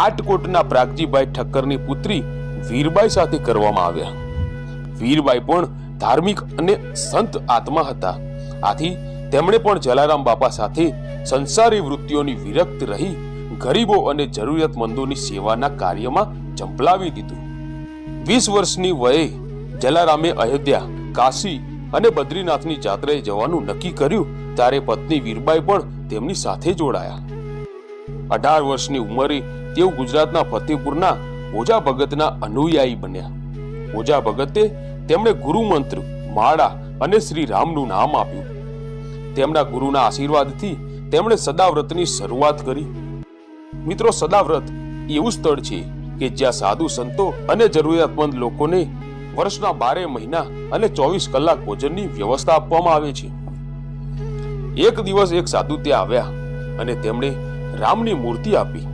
આટકોટના પ્રાગજીભાઈ ઠક્કરની પુત્રી વીરબાઈ સાથે કરવામાં આવ્યા. વીરબાઈ પણ ધાર્મિક અને સંત આત્મા હતા. આથી તેમણે પણ જલારામ બાપા સાથે સંસારી વૃત્તિઓની વિરક્ત રહી, ગરીબો અને જરૂરિયાતમંદોની સેવાના કાર્યમાં ઝંપલાવી દીધું. વીસ વર્ષની વયે જલારામે અયોધ્યા, કાશી અને બદ્રીનાથની જાત્રાએ જવાનું નક્કી કર્યું, ત્યારે પત્ની વીરબાઈ પણ તેમની સાથે જોડાયા. અઢાર વર્ષની ઉંમરે તેઓ ગુજરાતના ફતેપુરના ઓજા ભગતના અનુયાયી બન્યા. ઓજા ભગતે તેમણે ગુરુ મંત્ર માળા અને શ્રી રામનું નામ આપ્યું. તેમના ગુરુના આશીર્વાદથી તેમણે સદાવ્રતની શરૂઆત કરી. મિત્રો, સદાવ્રત એવું સ્થળ છે કે જ્યાં સાધુ સંતો અને જરૂરિયાતમંદ લોકોને વર્ષના બારે મહિના અને ચોવીસ કલાક ભોજનની વ્યવસ્થા આપવામાં આવે છે. એક દિવસ એક સાધુ ત્યાં આવ્યા અને તેમણે રામની મૂર્તિ આપી.